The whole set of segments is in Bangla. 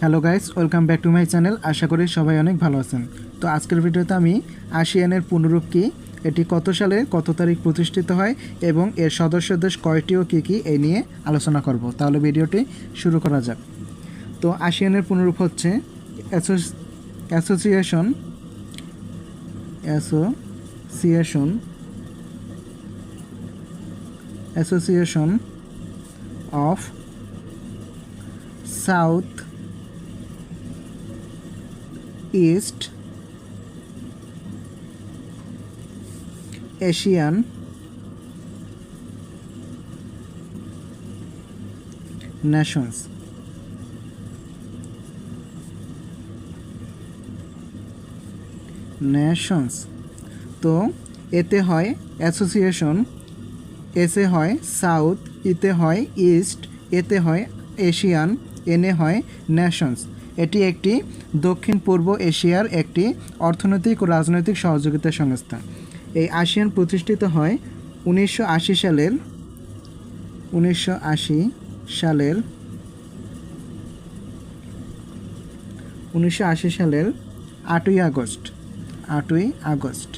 Hello guys welcome back to my channel আশা করি সবাই অনেক ভালো আছেন। তো আজকের ভিডিওতে আমি আসিয়ানের পুনরূপ কী, এটি কত সালে, কত তারিখ প্রতিষ্ঠিত হয় এবং এর সদস্য দেশ কয়টি ও কী কী এই নিয়ে আলোচনা করব। তাহলে ভিডিওটি শুরু করা যাক। তো আসিয়ানের পুনরূপ হচ্ছে association association association of South East Asian nations nations তো এতে হয় অ্যাসোসিয়েশন এসে হয় সাউথ ইতে হয় ইস্ট এতে হয় এশিয়ান এনে হয় নেশনস এটি একটি দক্ষিণ পূর্ব এশিয়ার একটি অর্থনৈতিক ও রাজনৈতিক সহযোগিতা সংস্থা। এই আসিয়ান প্রতিষ্ঠিত হয় উনিশশো আশি সালের, উনিশশো আশি সালের, উনিশশো আশি সালের আটই আগস্ট আটই আগস্ট।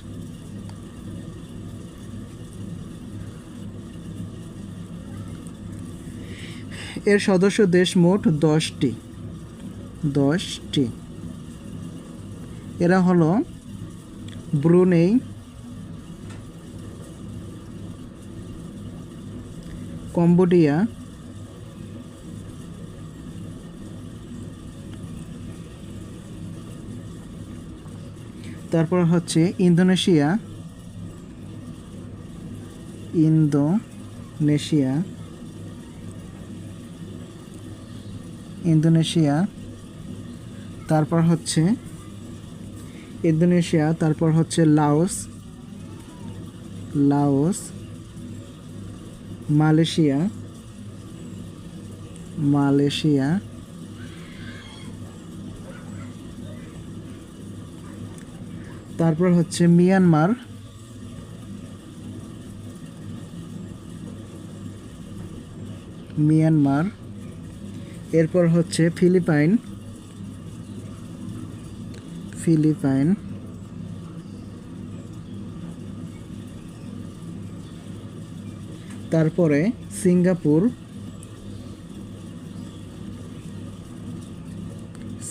এর সদস্য দেশ মোট দশটি। দশটি। এরা হলো ব্রুনেই কম্বোডিয়া তারপর হচ্ছে ইন্দোনেশিয়া ইন্দোনেশিয়া। ইন্দোনেশিয়া তারপর হচ্ছে ইন্দোনেশিয়া তারপর হচ্ছে লাওস লাওস মালয়েশিয়া মালয়েশিয়া তারপর হচ্ছে মিয়ানমার মিয়ানমার এরপর হচ্ছে ফিলিপাইন। ফিলিপাইন। তারপরে সিঙ্গাপুর।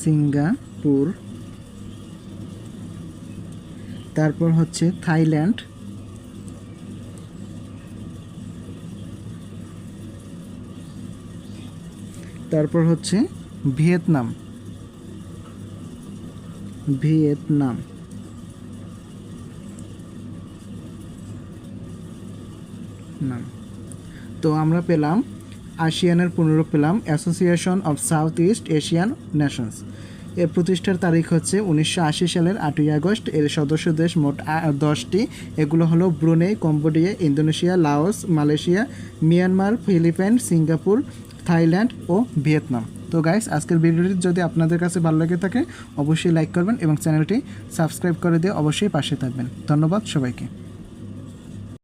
সিঙ্গাপুর। তারপর হচ্ছে থাইল্যান্ড। তারপর হচ্ছে ভিয়েতনাম। ভিয়েতনাম। নাম। তো আমরা পেলাম আসিয়ানের পুনরূপ পেলাম association of South East Asian nations এর প্রতিষ্ঠার তারিখ হচ্ছে উনিশশো আশি সালের আটই আগস্ট। এর সদস্য দেশ মোট দশটি। এগুলো হলো Brunei, Cambodia, Indonesia, Laos, Malaysia, Myanmar, Philippines, Singapore Thailand ও ভিয়েতনাম। তো গাইস আজকের ভিডিওটি যদি আপনাদের কাছে ভালো লেগে থাকে, অবশ্যই লাইক করবেন এবং চ্যানেলটি সাবস্ক্রাইব করে দিয়ে অবশ্যই পাশে থাকবেন। ধন্যবাদ সবাইকে।